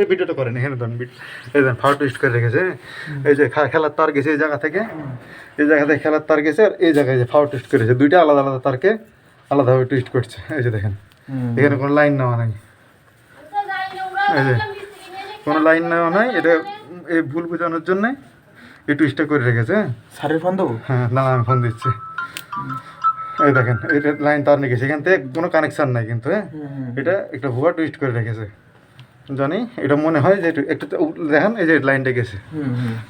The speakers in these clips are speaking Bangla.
এই ভিডিওটা করেন এখানে ধরেন এই ধরেন ফাউল টুইস্ট করে রেখেছে? এই যে খেলার তার গেছে এই জায়গা থেকে। এই জায়গা থেকে খেলার তার গেছে আর এই জায়গায় যে ফাউল টুইস্ট করেছে। দুইটা আলাদা আলাদা তারকে আলাদাভাবে টুইস্ট করছে। এই যে দেখেন। এখানে কোনো লাইন নেওয়া নাই। এই যে কোনো লাইন নেওয়া নাই। এটা এই ভুল বোঝানোর জন্য এই টুইস্টটা করে রেখেছে? সারের ফোন দেবো? হ্যাঁ না না, আমি ফোন দিচ্ছি। এই দেখেন এটা লাইন তার নিয়ে গেছে। এখান থেকে কোনো কানেকশান নাই কিন্তু হ্যাঁ? এটা একটা ভুয়া টুইস্ট করে রেখেছে। জানি এটা মনে হয় যে একটু- দেখেন এই যে লাইনটা গেছে।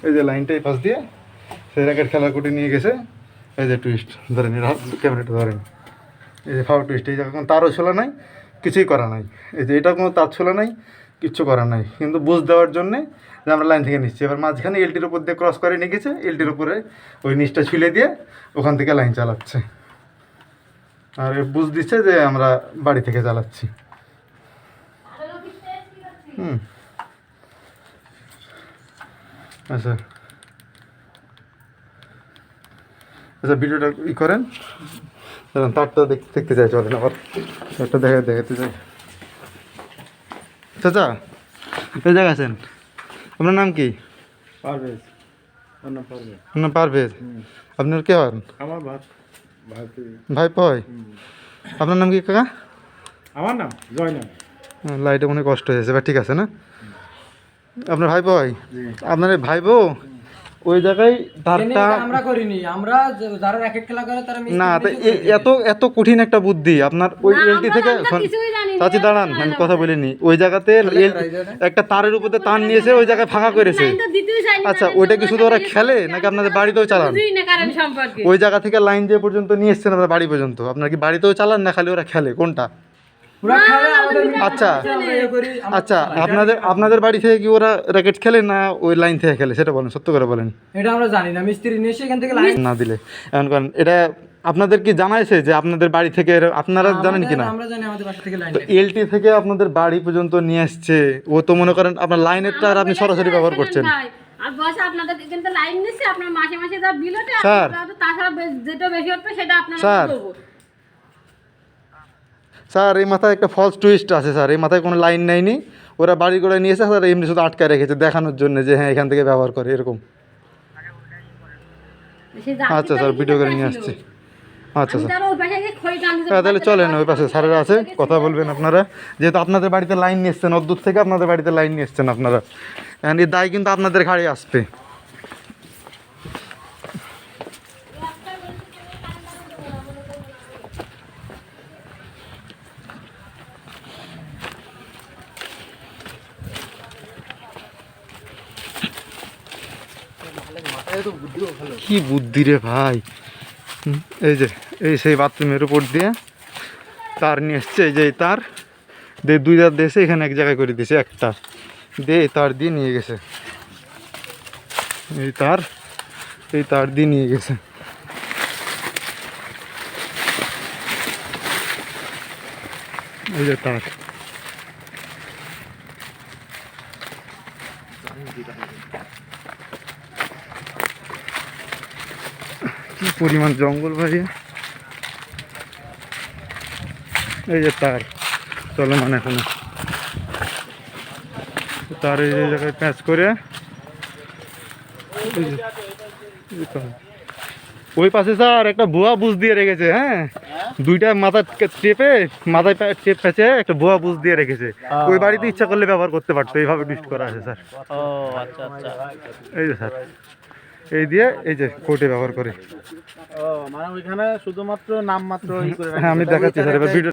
এই যে লাইনটা এই পাশ দিয়ে সেই র্যাকেট খেলার কোটি নিয়ে গেছে। এই যে টুইস্ট ধরেন এটা ক্যামেরাটা ধরেন। এই যে ফাওয়ার টুইস্ট এই কোনো তারও ছোলা নাই কিছুই করা নাই। এই যে এটা কোনো তার ছোলা নাই কিচ্ছু করা নাই। কিন্তু বুঝ দেওয়ার জন্যে যে আমরা লাইন থেকে নিচ্ছি। এবার মাঝখানে এলটির উপর দিয়ে ক্রস করে নিয়ে গেছে এলটির উপরে ওই নিচটা ছুলে দিয়ে ওখান থেকে লাইন চালাচ্ছে। আর বুঝ দিচ্ছে যে আমরা বাড়ি থেকে চালাচ্ছি। হুম আচ্ছা। আচ্ছা ভিডিওটা ই করেন। তারটা দেখ- দেখতে চাই চলেন আবার। তারটা দেখা দেখাতে চাই। চাচা এই জায়গা আছেন। আপনার নাম কি? পারভেজ। আপনার পারভেজ? আপনার কে হন? আমার ভাত ভাই পয় আপনার নাম কি কাকা? আমার নাম জয়নাম লাইটে মনে হয় কষ্ট হয়েছে এবার ঠিক আছে না? আপনার ভাই ভাই? আপনার এই ভাই বউ? ওই জায়গায় তারটা আমরা করিনি আমরা যারা র্যাকেট খেলা করে তারা না তো এ- এত এত কঠিন একটা বুদ্ধি আপনার ওই এলটি থেকে চাচি দাঁড়ান আমি কথা বলিনি। ওই জায়গাতে একটা তারের উপরে তার নিয়েছে ওই জায়গায় ফাঁকা করেছে। আচ্ছা ওইটা কি শুধু ওরা খেলে নাকি আপনাদের বাড়িতেও চালান? ওই জায়গা থেকে লাইন যে পর্যন্ত নিয়ে এসছেন আপনার বাড়ি পর্যন্ত। আপনার কি বাড়িতেও চালান না খালি ওরা খেলে? কোনটা? আচ্ছা ইয়ে আচ্ছা আপনাদের আপনাদের বাড়ি থেকে কি ওরা র্যাকেট খেলে না ওই লাইন থেকে খেলে? সেটা বলেন সত্য করে বলেন। এটা আমরা জানি না মিস্ত্রি নিয়ে এসে এখান থেকে লাইন না দিলে। এখন কারণ এটা আপনাদের কি জানাইছে যে আপনাদের বাড়ি থেকে এরা- আপনারা জানেন কি না? আমরা জানি আমাদের বাসা থেকে লাইন এলটি থেকে। আপনাদের বাড়ি পর্যন্ত নিয়ে আসছে ও তো মনে করেন আপনার লাইনের তার আপনি সরাসরি ব্যবহার করছেন। ভাই, স্যার। এই মাথায় একটা ফলস টুইস্ট আছে, স্যার। এই মাথায় কোনো লাইন নেয়নি। ওরা বাড়ি করে নিয়েছে স্যার এমনি শুধু আটকায় রেখেছে দেখানোর জন্য যে হ্যাঁ এখান থেকে ব্যবহার করে, এরকম। আচ্ছা স্যার ভিডিও করে নিয়ে আসছি। আচ্ছা স্যার। হ্যাঁ তাহলে চলেন ওই পাশে, স্যারেরা আছে, কথা বলবেন আপনারা। যেহেতু আপনাদের বাড়িতে লাইন নিয়ে এসছেন অদ্দূর থেকে আপনাদের বাড়িতে লাইন নিয়ে এসছেন আপনারা। এই দায় কিন্তু আপনাদের ঘাড়ে আসবে। কি বুদ্ধি রে ভাই? এই যে, এই সেই বাথরুমের উপর দিয়ে তার নিয়ে এসছে, এই যে তার। দিয়ে দুই তার দিয়েছে এখানে এক জায়গায় করে দিয়েছে, একটা। দিয়ে এই তার দিয়ে নিয়ে গেছে। এই তার এই তার দিয়ে নিয়ে গেছে। এই যে তার। কি পরিমাণ জঙ্গল ভাই এই যে তার চলমান এখনও। তার এই যে জায়গায় প্যাঁচ করে। ওই পাশে স্যার একটা ভুয়া বুঝ দিয়ে রেখেছে হ্যাঁ? দুইটা মাথা টেপে মাথায় পা- টেপ ফেঁচে একটা ভুয়া বুঝ দিয়ে রেখেছে। ওই বাড়িতে ইচ্ছা করলে ব্যবহার করতে পারতো এইভাবে ডিস্ট করা আছে স্যার। আচ্ছা আচ্ছা। এই যে স্যার। এই দিয়ে এই যে কোর্টে ব্যবহার করে। ও মানে ওইখানে শুধুমাত্র নাম মাত্র হ্যাঁ আমি দেখাচ্ছি স্যার এবার ভিডিও